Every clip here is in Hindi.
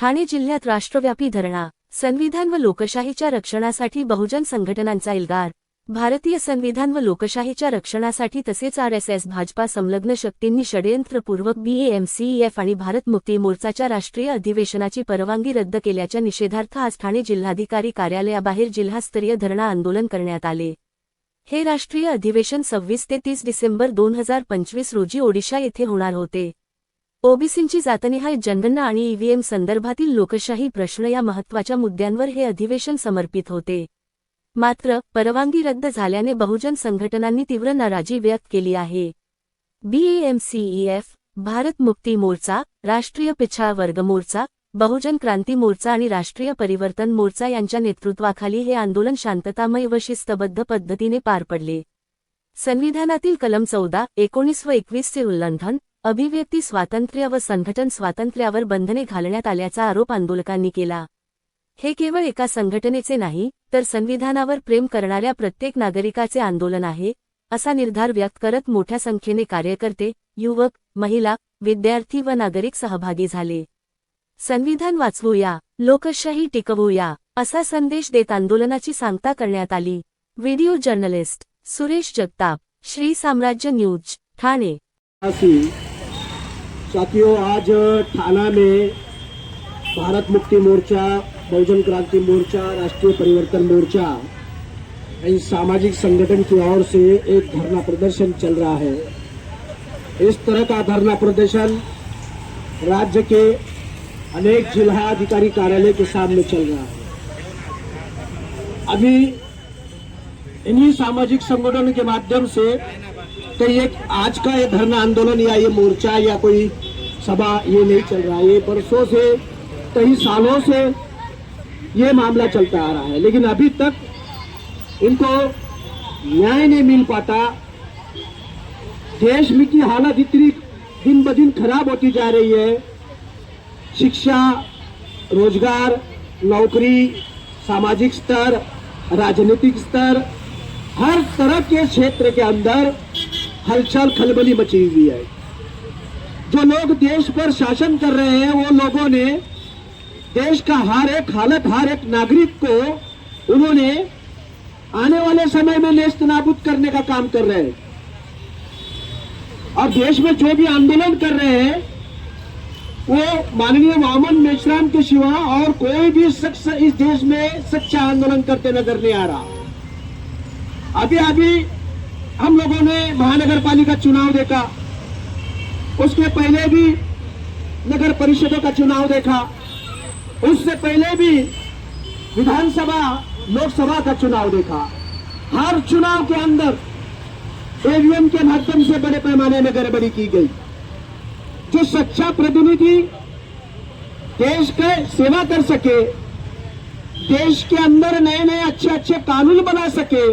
ठाणे जिल्ह्यात राष्ट्रव्यापी धरणा संविधान व लोकशाहीच्या रक्षणासाठी बहुजन संघटनांचा इल्गार. भारतीय संविधान व लोकशाहीच्या रक्षणासाठी तसेच आर एस एस भाजपा संलग्न शक्तींनी षडयंत्रपूर्वक बीएएमसीईएफ आणि भारत मुक्ती मोर्चाच्या राष्ट्रीय अधिवेशनाची परवानगी रद्द केल्याच्या निषेधार्थ आज ठाणे जिल्हाधिकारी कार्यालयाबाहेर जिल्हास्तरीय धरणा आंदोलन करण्यात आले. हे राष्ट्रीय अधिवेशन सव्वीस ते तीस डिसेंबर दोन हजार पंचवीस रोजी ओडिशा येथे होणार होते. ओबीसींची जातनिहाय जनगणना आणि ईव्हीएम संदर्भातील लोकशाही प्रश्न या महत्त्वाच्या मुद्द्यांवर हे अधिवेशन समर्पित होते. मात्र परवानगी रद्द झाल्याने बहुजन संघटनांनी तीव्र नाराजी व्यक्त केली आहे. बीएएमसीईएफ भारत मुक्ती मोर्चा राष्ट्रीय पिछाळ वर्ग मोर्चा बहुजन क्रांती मोर्चा आणि राष्ट्रीय परिवर्तन मोर्चा यांच्या नेतृत्वाखाली हे आंदोलन शांततामय व शिस्तबद्ध पद्धतीने पार पडले. संविधानातील कलम चौदा एकोणीस व एकवीसचे उल्लंघन अभिव्यक्ती स्वातंत्र्य व संघटन स्वातंत्र्यावर बंधने घालण्यात आल्याचा आरोप आंदोलकांनी केला. हे केवळ एका संघटनेचे नाही तर संविधानावर प्रेम करणाऱ्या प्रत्येक नागरिकाचे आंदोलन आहे असा निर्धार व्यक्त करत मोठ्या संख्येने कार्यकर्ते युवक महिला विद्यार्थी व नागरिक सहभागी झाले. संविधान वाचवूया लोकशाही टिकवूया असा संदेश देत आंदोलनाची सांगता करण्यात आली. Video journalist Suresh Jagtap Shri Samrajya news Thane. साथियों, आज थाना में भारत मुक्ति मोर्चा, बहुजन क्रांति मोर्चा, राष्ट्रीय परिवर्तन मोर्चा, इन सामाजिक संगठन की ओर से एक धरना प्रदर्शन चल रहा है। इस तरह का धरना प्रदर्शन राज्य के अनेक जिला अधिकारी कार्यालय के सामने चल रहा है। अभी इन्हीं सामाजिक संगठन के माध्यम से तो ये आज का ये धरना आंदोलन या ये मोर्चा या कोई सभा, ये नहीं चल रहा ये बरसों से, कई सालों से ये मामला चलता आ रहा है। लेकिन अभी तक इनको न्याय नहीं मिल पाता। देश में की हालत इतनी दिन ब दिन खराब होती जा रही है। शिक्षा, रोज़गार, नौकरी, सामाजिक स्तर, राजनीतिक स्तर, हर तरह के क्षेत्र के अंदर हलचल खलबली मची हुई है। जो लोग देश पर शासन कर रहे हैं, वो लोगों ने देश का हर एक हालत, हर एक नागरिक को उन्होंने आने वाले समय में नेस्त नाबूद करने का काम कर रहे हैं। और देश में जो भी आंदोलन कर रहे हैं, वो माननीय मोहम्मद मेश्राम के सिवा और कोई भी शख्स इस देश में सच्चा आंदोलन करते नज़र नहीं आ रहा। अभी अभी हम लोगों ने महानगर पालिका चुनाव देखा। उसके पहले भी नगर परिषदों का चुनाव देखा। उससे पहले भी विधानसभा, लोकसभा का चुनाव देखा। हर चुनाव के अंदर ईवीएम के माध्यम से बड़े पैमाने में गड़बड़ी की गई। जो सच्चा प्रतिनिधि देश के सेवा कर सके, देश के अंदर नए नए अच्छे अच्छे कानून बना सके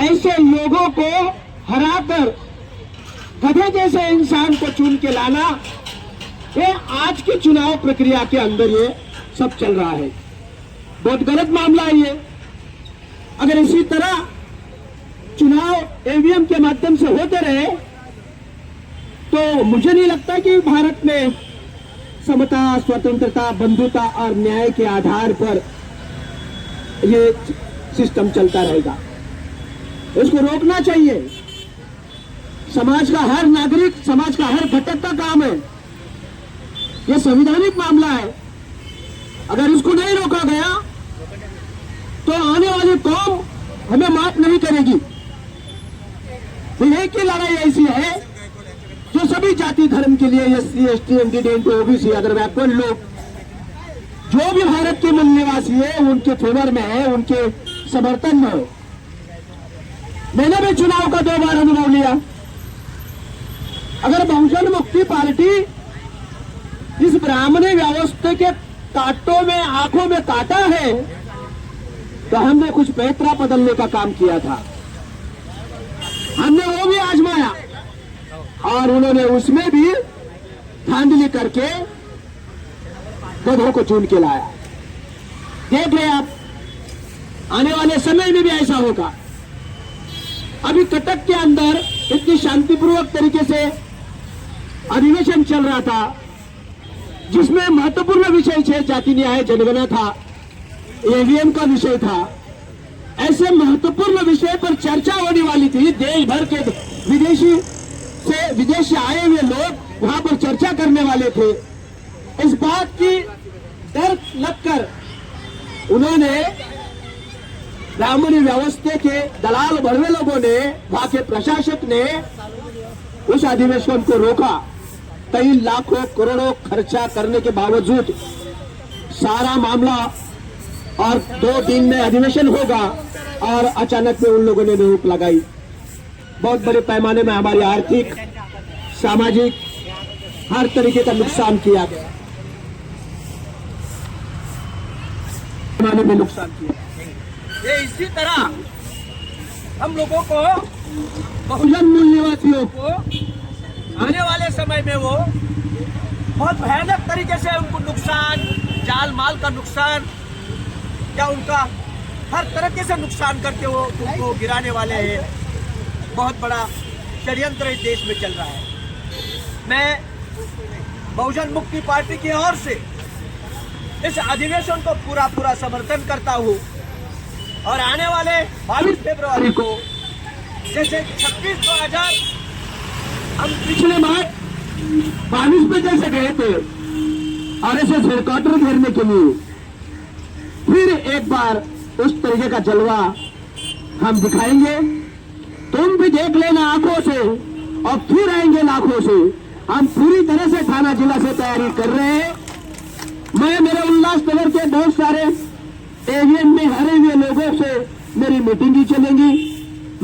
ऐसे लोगों को हराकर गधे जैसे इंसान को चुन के लाना, ये आज की चुनाव प्रक्रिया के अंदर ये सब चल रहा है। बहुत गलत मामला है ये। अगर इसी तरह चुनाव ईवीएम के माध्यम से होते रहे तो मुझे नहीं लगता कि भारत में समता, स्वतंत्रता, बंधुता और न्याय के आधार पर ये सिस्टम चलता रहेगा। इसको रोकना चाहिए। समाज का हर नागरिक, समाज का हर घटक का काम है। यह संवैधानिक मामला है। अगर इसको नहीं रोका गया तो आने वाली कौम हमें माफ़ नहीं करेगी। विवेक की लड़ाई ऐसी है जो सभी जाति धर्म के लिए S C S T M D OBC, other backward लोग, जो भी भारत के मूल निवासी है, उनके फेवर में है, उनके समर्थन में है। मैंने भी चुनाव का दो बार अनुभव लिया। अगर बहुजन मुक्ति पार्टी इस ब्राह्मणी व्यवस्था के कांटों में, आँखों में काटा है तो हमने कुछ पैतरा बदलने का काम किया था। हमने वो भी आजमाया और उन्होंने उसमें भी धांधली करके गधों को चुन के लाया। देख रहे आप, आने वाले समय में भी ऐसा होगा। अभी कटक के अंदर इतनी शांतिपूर्वक तरीके से अधिवेशन चल रहा था, जिसमें महत्वपूर्ण विषय अनुसूचित जाति न्याय जनगणना था ईवीएम का विषय था। ऐसे महत्वपूर्ण विषय पर चर्चा होने वाली थी। देश भर के विदेशी से विदेश से आए हुए लोग वहाँ पर चर्चा करने वाले थे। इस बात की डर लगकर उन्होंने ब्राह्मणी व्यवस्था के दलाल भरवे लोगों ने, वहाँ के प्रशासक ने उस अधिवेशन को रोका। कई लाखों करोड़ों खर्चा करने के बावजूद सारा मामला और दो दिन में अधिवेशन होगा और अचानक में उन लोगों ने रोक लगाई। बहुत बड़े पैमाने में हमारी आर्थिक, सामाजिक, हर तरीके का नुकसान किया गया। पैमाने में नुकसान किया। ये इसी तरह हम लोगों को बहुजन मूल निवासियों को आने वाले समय में वो बहुत भयानक तरीके से उनको नुकसान जाल माल का नुकसान या उनका हर तरीके से नुकसान करके वो उनको गिराने वाले हैं। बहुत बड़ा षड्यंत्र इस देश में चल रहा है। मैं बहुजन मुक्ति पार्टी की ओर से इस अधिवेशन को पूरा पूरा समर्थन करता हूँ। और आने वाले 22 फरवरी को, जैसे 26 दो हज़ार हम पिछले बार बारिश में जैसे गए थे, आरएसएस हेडक्वार्टर घेरने के लिए, फिर एक बार उस तरीके का जलवा हम दिखाएँगे। तुम भी देख लेना आँखों से, और फिर आएँगे लाखों से। हम पूरी तरह से थाना जिला से तैयारी कर रहे हैं। मैं मेरे उल्लासनगर के बहुत सारे एवीएम में हरे हुए लोगों से मेरी मीटिंग ही चलेंगी।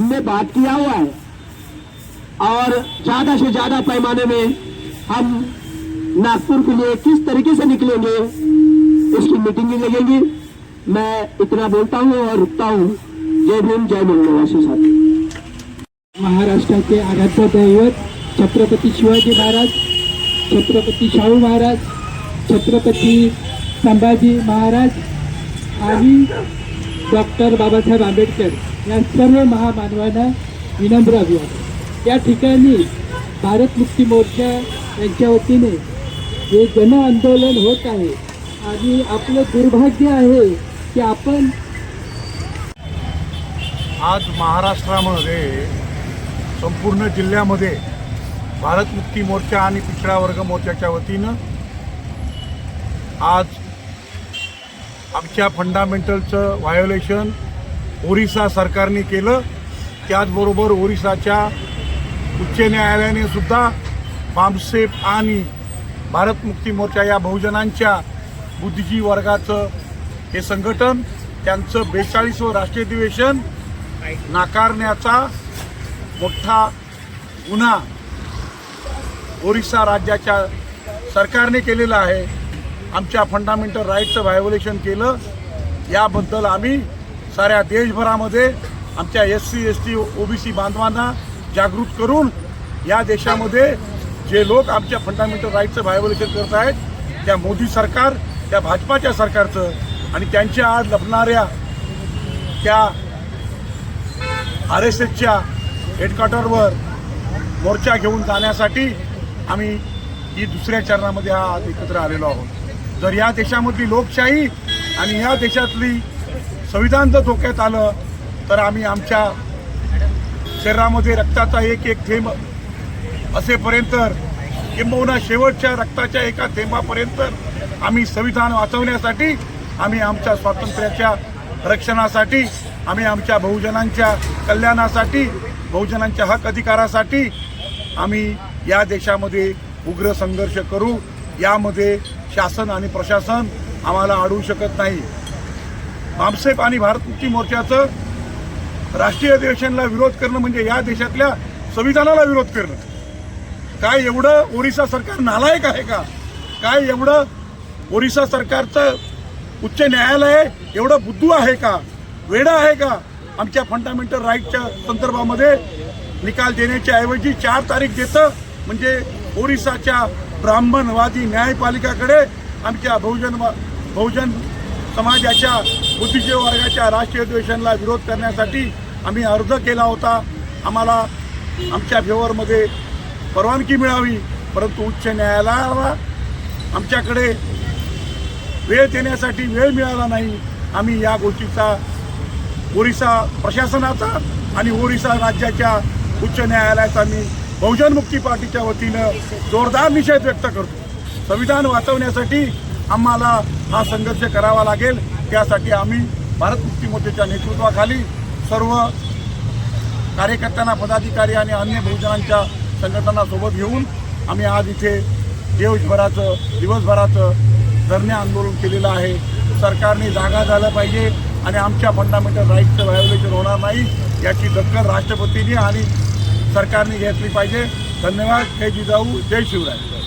मैं बात किया हुआ है। और ज़्यादा से ज़्यादा पैमाने में हम नागपुर के लिए किस तरीके से निकलेंगे, इसकी मीटिंग लगेगी। मैं इतना बोलता हूँ और रुकता हूँ। जय भीम, जय मंगलवासी साथी महाराष्ट्राचे आराध्य दैवत, छत्रपति शिवाजी महाराज, छत्रपति शाहू महाराज, छत्रपति संभाजी महाराज आणि डॉक्टर बाबासाहेब आंबेडकर या सर्व महामानवांना विनम्र अभिवादन. या ठिकाणी भारत मुक्ती मोर्चा यांच्या वतीने हे जन आंदोलन होत आहे आणि आपलं दुर्भाग्य आहे की आपण आज महाराष्ट्रामध्ये संपूर्ण जिल्ह्यामध्ये भारत मुक्ती मोर्चा आणि पिछडा वर्ग मोर्चाच्या वतीनं आज आमच्या फंडामेंटलचं व्हायोलेशन ओरिसा सरकारने केलं. त्याचबरोबर ओरिसाच्या उच्च न्यायालयाने सुद्धा बामसेप आणि भारत मुक्ती मोर्चा या बहुजनांच्या बुद्धिजीवी वर्गाचं हे संघटन त्यांचं बेचाळीसवं राष्ट्रीय अधिवेशन नाकारण्याचा मोठा गुन्हा ओरिसा राज्याच्या सरकारने केलेला आहे. आमच्या फंडामेंटल राईटचं व्हायोलेशन केलं. याबद्दल आम्ही साऱ्या देशभरामध्ये आमच्या S C S T OBC बांधवांना जागृत करून या देशामध्ये जे लोक आमच्या फंडामेंटल राईटचं व्हायोलेशन करत आहेत त्या मोदी सरकार त्या भाजपाच्या सरकारचं आणि त्यांच्या आज लपणाऱ्या त्या आर एस एसच्या हेडक्वार्टरवर मोर्चा घेऊन जाण्यासाठी आम्ही ही दुसऱ्या चरणामध्ये हा आज एकत्र आलेलो आहोत. जर या देशामधली लोकशाही आणि या देशातली संविधान जर धोक्यात आलं तर आम्ही आमच्या शरीरामध्ये रक्ताचा एक एक थेंब असेपर्यंत किंबहुना शेवटच्या रक्ताच्या एका थेंबापर्यंत आम्ही संविधान वाचवण्यासाठी आम्ही आमच्या स्वातंत्र्याच्या रक्षणासाठी आम्ही आमच्या बहुजनांच्या कल्याणासाठी बहुजनांच्या हक अधिकारासाठी आम्ही या देशामध्ये उग्र संघर्ष करू. यामध्ये शासन आणि प्रशासन आम्हाला अडवू शकत नाही. भामसेप आणि भारत मुक्ती मोर्चाचं राष्ट्रीय अधिवेशनला विरोध करणं म्हणजे या देशातल्या संविधानाला विरोध करणं. काय एवढं ओरिसा सरकार नालायक आहे का? काय एवढं ओरिसा सरकारचं उच्च न्यायालय एवढं बुद्धू आहे का? वेडं आहे का? आमच्या फंडामेंटल राईटच्या संदर्भामध्ये निकाल देण्याच्या ऐवजी चार तारीख देतं म्हणजे ओरिसाच्या ब्राह्मणवादी न्यायपालिकाकडे आमच्या बहुजन बहुजन समाजाच्या बुद्धिजीव वर्गाच्या राष्ट्रीय अधिवेशनाला विरोध करण्यासाठी आम्ही अर्ज केला होता. आम्हाला आमच्या फेवरमध्ये परवानगी मिळावी परंतु उच्च न्यायालयाला आमच्याकडे वेळ देण्यासाठी वेळ मिळाला नाही. आम्ही या गोष्टीचा ओरिसा प्रशासनाचा आणि ओरिसा राज्याच्या उच्च न्यायालयाचा मी बहुजन मुक्ती पार्टीच्या वतीनं जोरदार निषेध व्यक्त करतो. संविधान वाचवण्यासाठी आम्हाला हा संघर्ष करावा लागेल. त्यासाठी आम्ही भारत मुक्ती मोर्चाच्या नेतृत्वाखाली सर्व कार्यकर्त्यांना पदाधिकारी आणि अन्य बहुजनांच्या संघटनांना सोबत घेऊन आम्ही आज इथे देशभराचं दिवसभराचं धरणे आंदोलन केलेलं आहे. सरकारने जागा झालं पाहिजे आणि आमच्या फंडामेंटल राईटचं व्हायोलेशन होणार नाही याची दखल राष्ट्रपतींनी आणि सरकारने घी पाजे धन्यवाद जय जिजाऊ जय शिवराय